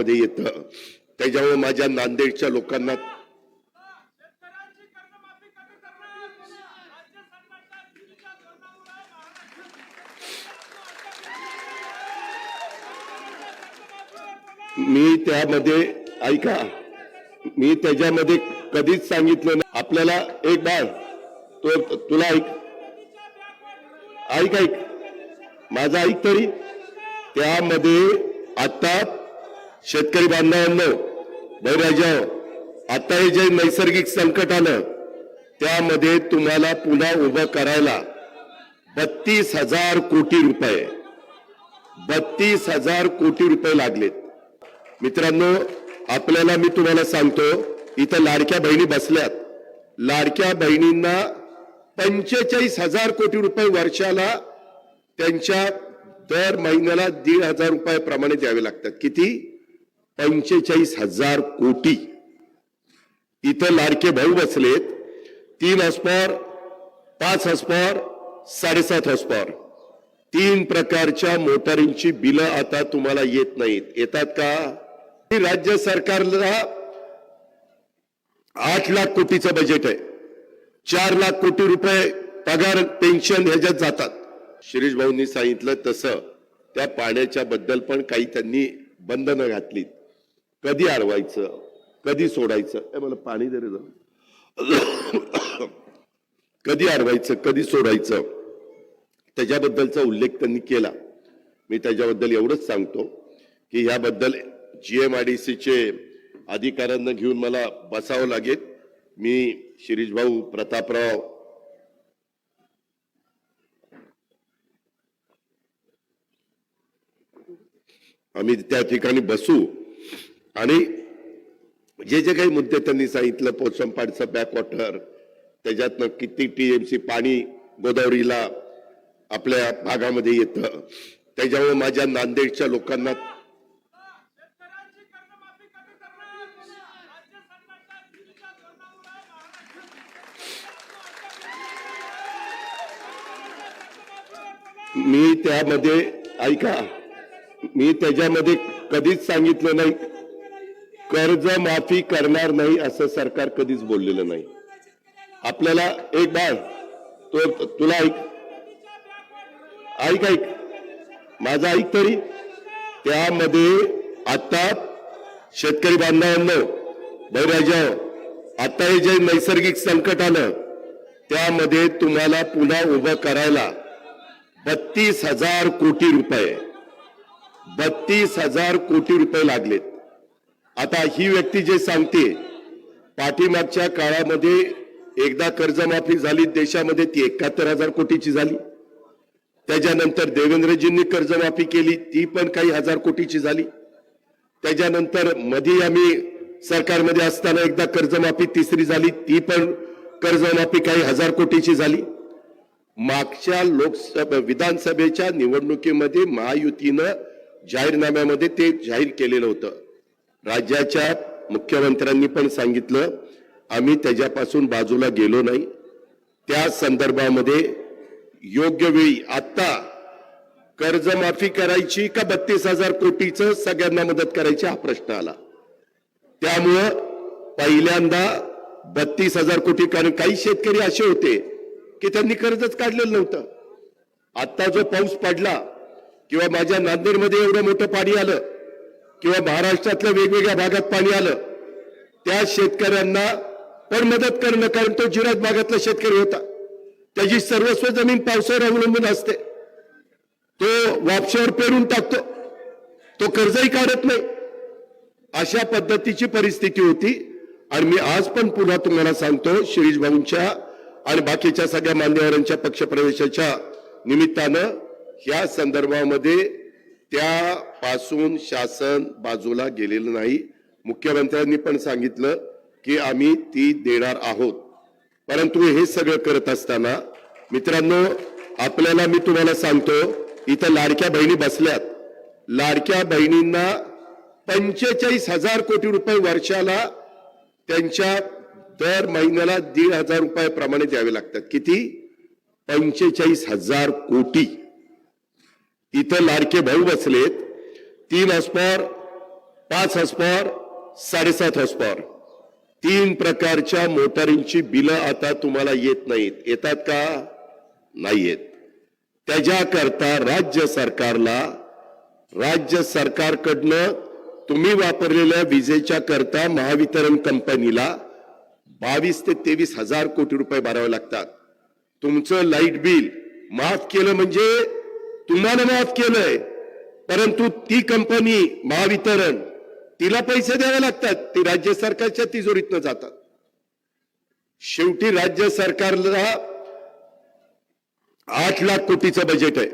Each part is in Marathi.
मध्ये येतं? त्याच्यामुळे माझ्या नांदेडच्या लोकांना मी त्यामध्ये ऐका मी त्याच्यामध्ये कधीच सांगितलं नाही. आपल्याला एक बाळ तो तुला ऐक. ऐक ऐक. माझा ऐक तरी. त्यामध्ये आता शेतकरी बांधवांनो बैराजा आता हे जे नैसर्गिक संकट आलं त्यामध्ये तुम्हाला पुन्हा उभं करायला बत्तीस हजार कोटी रुपये बत्तीस हजार कोटी रुपये लागलेत. मित्रांनो आपल्याला मी तुम्हाला सांगतो इथं लाडक्या बहिणी बसल्यात. लाडक्या बहिणींना पंचेचाळीस हजार कोटी रुपये वर्षाला त्यांच्या दर महिन्याला दीड हजार रुपयाप्रमाणे द्यावे लागतात. किती? पंचेचाळीस हजार कोटी. इथं लाडके भाऊ बसलेत. तीन हॉस्पॉर पाच हॉस्पॉर साडेसात हॉस्पॉर तीन प्रकारच्या मोटारींची बिलं आता तुम्हाला येत नाहीत. येतात का? राज्य सरकारला आठ लाख कोटीचं बजेट आहे. चार लाख कोटी रुपये पगार पेन्शन ह्याच्यात जातात. शिरीष भाऊंनी सांगितलं तसं. त्या पाण्याच्या बद्दल पण काही त्यांनी बंधनं घातलीत. कधी अडवायचं कधी सोडायचं? हे मला पाणी दे रे जरा. कधी अडवायचं कधी सोडायचं? त्याच्याबद्दलचा उल्लेख त्यांनी केला. मी त्याच्याबद्दल एवढंच सांगतो की याबद्दल सीचे अधिकाऱ्यांना घेऊन मला बसावं लागेल. मी शिरीष भाऊ प्रतापराव आम्ही त्या ठिकाणी बसू. आणि जे जे काही मुद्दे त्यांनी सांगितलं पोचमपाडचं बॅकवॉटर त्याच्यातनं किती टीएमसी पाणी गोदावरीला आपल्या भागामध्ये येतं. त्याच्यामुळे माझ्या नांदेडच्या लोकांना मी त्यामध्ये ऐका मी त्याच्यामध्ये कधीच सांगितलं नाही. कर्ज माफी करणार नाही असं सरकार कधीच बोललेलं नाही. आपल्याला एक बाळ तो तुला ऐक. ऐक ऐक. माझा ऐक तरी. त्यामध्ये आता शेतकरी बांधवांनो बैराजा आता हे जे नैसर्गिक संकट आलं त्यामध्ये तुम्हाला पुन्हा उभं करायला बत्तीस हजार कोटी रुपये बत्तीस हजार कोटी रुपये लागलेत. आता ही व्यक्ती जे सांगते पाठीमागच्या काळामध्ये एकदा कर्जमाफी झाली देशामध्ये ती एकाहत्तर हजार कोटीची झाली. त्याच्यानंतर देवेंद्रजींनी कर्जमाफी केली ती पण काही हजार कोटीची झाली. त्याच्यानंतरमध्ये आम्ही सरकारमध्ये असताना एकदा कर्जमाफी तिसरी झाली ती पण कर्जमाफी काही हजार कोटीची झाली. मागच्या लोकसभा विधानसभेच्या निवडणुकीमध्ये महायुतीनं जाहीरनाम्यामध्ये ते जाहीर केलेलं होतं. राज्याच्या मुख्यमंत्र्यांनी पण सांगितलं आम्ही त्याच्यापासून बाजूला गेलो नाही. त्या संदर्भामध्ये योग्य वेळी आता कर्जमाफी करायची का बत्तीस हजार कोटीचं सगळ्यांना मदत करायची हा प्रश्न आला. त्यामुळं पहिल्यांदा बत्तीस हजार कोटी कारण काही शेतकरी असे होते की त्यांनी कर्जच काढलेलं नव्हतं. आता जो पाऊस पडला किंवा माझ्या नांदेडमध्ये एवढं मोठं पाणी आलं किंवा महाराष्ट्रातल्या वेगवेगळ्या भागात पाणी आलं त्या शेतकऱ्यांना पण मदत करणं कारण तो जिरात भागातला शेतकरी होता. त्याची सर्वस्व जमीन पावसावर अवलंबून असते. तो वापशावर पेरून टाकतो. तो कर्जही काढत नाही. अशा पद्धतीची परिस्थिती होती. आणि मी आज पण पुन्हा तुम्हाला सांगतो शिरीष भाऊंच्या आणि बाकीच्या सगळ्या मान्यवरांच्या पक्षप्रवेशाच्या निमित्तानं या संदर्भामध्ये त्यापासून शासन बाजूला गेलेलं नाही. मुख्यमंत्र्यांनी पण सांगितलं की आम्ही ती देणार आहोत. परंतु हे सगळं करत असताना मित्रांनो आपल्याला मी तुम्हाला सांगतो इथं लाडक्या बहिणी बसल्यात. लाडक्या बहिणींना पंचेचाळीस हजार कोटी रुपये वर्षाला त्यांच्या दर महिन्याला दीड हजार रुपयाप्रमाणे द्यावे लागतात. किती? पंचेचाळीस हजार कोटी. इथं लाडके भाऊ बसलेत. तीन हॉस्पॉर पाच हॉस्पॉर साडेसात हॉस्पॉर तीन प्रकारच्या मोटारींची बिलं आता तुम्हाला येत नाहीत. येतात का? नाही येत त्याच्याकरता राज्य सरकारला राज्य सरकारकडनं तुम्ही वापरलेल्या विजेच्या करता महावितरण कंपनीला बावीस ते तेवीस हजार कोटी रुपये भरावे लागतात. तुमचं लाइट बिल माफ केलं म्हणजे तुम्हाला माफ केलंय. परंतु ती कंपनी महावितरण तिला पैसे द्यावे लागतात. ती राज्य सरकारच्या तिजोरीतनं जातात. शेवटी राज्य सरकारला आठ लाख कोटीचं बजेट आहे.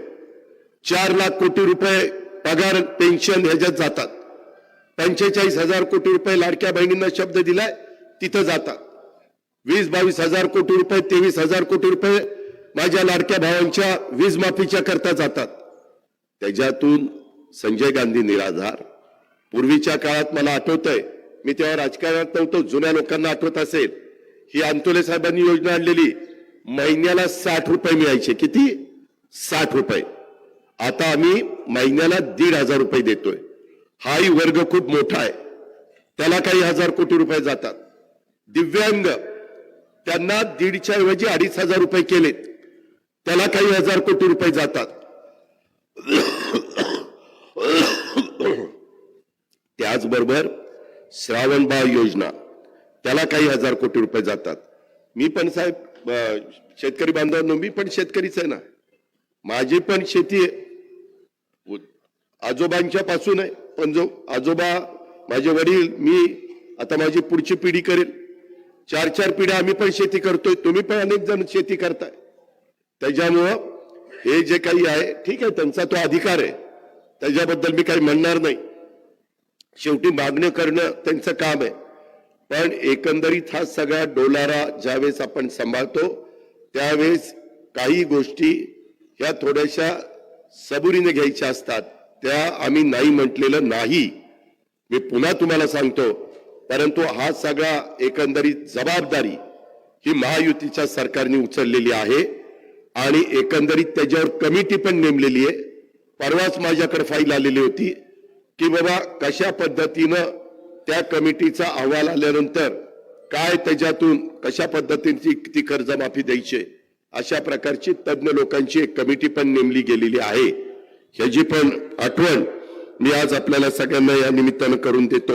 चार लाख कोटी रुपये पगार पेन्शन ह्याच्यात जातात. पंचेचाळीस हजार कोटी रुपये लाडक्या बहिणींना शब्द दिलाय तिथं जातात. वीस बावीस हजार कोटी रुपये तेवीस हजार कोटी रुपये माझ्या लाडक्या भावांच्या वीज माफीच्या करता जातात. त्याच्यातून संजय गांधी निराधार. पूर्वीच्या काळात मला आठवतंय मी तेव्हा राजकारणात नव्हतो जुन्या लोकांना आठवत असेल. ही अंतोले साहेबांनी योजना आणलेली महिन्याला साठ रुपये मिळायचे. किती? साठ रुपये. आता आम्ही महिन्याला दीड हजार रुपये देतोय. हाही वर्ग खूप मोठा आहे. त्याला काही हजार कोटी रुपये जातात. दिव्यांग त्यांना दीडच्या ऐवजी अडीच हजार रुपये केलेत. त्याला काही हजार कोटी रुपये जातात. त्याचबरोबर श्रावणबाळ योजना त्याला काही हजार कोटी रुपये जातात. मी पण साहेब शेतकरी बांधवांनो मी पण शेतकरीच आहे ना. माझी पण शेती आहे. आजोबांच्या पासून आहे. पण जो आजोबा माझे वडील मी आता माझी पुढची पिढी करेल. चार चार पिढ्या आम्ही पण शेती करतोय. तुम्ही पण अनेक जण शेती करताय. त्याच्यामुळं हे जे काही आहे ठीक आहे त्यांचा तो अधिकार आहे. त्याच्याबद्दल मी काही म्हणणार नाही. शेवटी मागणं करणं त्यांचं काम आहे. पण एकंदरीत हा सगळा डोलारा ज्यावेळेस आपण सांभाळतो त्यावेळेस काही गोष्टी ह्या थोड्याशा सबुरीने घ्यायच्या असतात. त्या आम्ही नाही म्हटलेलं नाही. मी पुन्हा तुम्हाला सांगतो परंतु हा सगळा एकंदरीत जबाबदारी ही महायुतीच्या सरकारने उचललेली आहे. आणि एकंदरीत त्याच्यावर कमिटी पण नेमलेली आहे. परवाच माझ्याकडे फाईल आलेली होती की बाबा कशा पद्धतीनं त्या कमिटीचा अहवाल आल्यानंतर काय त्याच्यातून कशा पद्धतीची ती कर्जमाफी द्यायची अशा प्रकारची तज्ञ लोकांची एक कमिटी पण नेमली गेलेली आहे. ह्याची पण आठवण मी आज आपल्याला सगळ्यांना या निमित्तानं करून देतो.